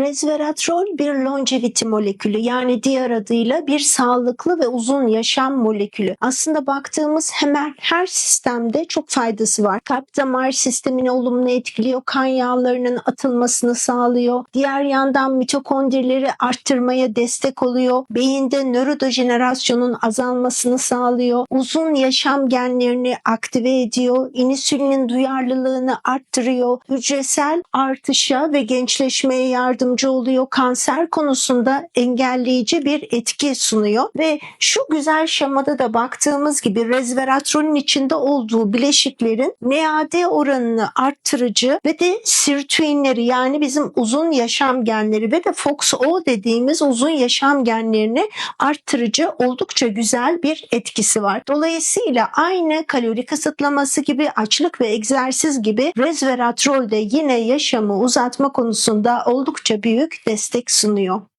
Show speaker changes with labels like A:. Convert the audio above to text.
A: Resveratrol bir longevity molekülü yani diğer adıyla bir sağlıklı ve uzun yaşam molekülü. Aslında baktığımız hemen her sistemde çok faydası var. Kalp damar sistemini olumlu etkiliyor, kan yağlarının atılmasını sağlıyor. Diğer yandan mitokondrileri arttırmaya destek oluyor. Beyinde nörodejenerasyonun azalmasını sağlıyor. Uzun yaşam genlerini aktive ediyor. İnsülinin duyarlılığını arttırıyor. Hücresel artışa ve gençleşmeye yardımcı oluyor. Kanser konusunda engelleyici bir etki sunuyor ve şu güzel şemada da baktığımız gibi resveratrolün içinde olduğu bileşiklerin NAD oranını arttırıcı ve de sirtuinleri yani bizim uzun yaşam genleri ve de FOXO dediğimiz uzun yaşam genlerini arttırıcı oldukça güzel bir etkisi var. Dolayısıyla aynı kalori kısıtlaması gibi açlık ve egzersiz gibi resveratrol de yine yaşamı uzatma konusunda oldukça büyük destek sunuyor.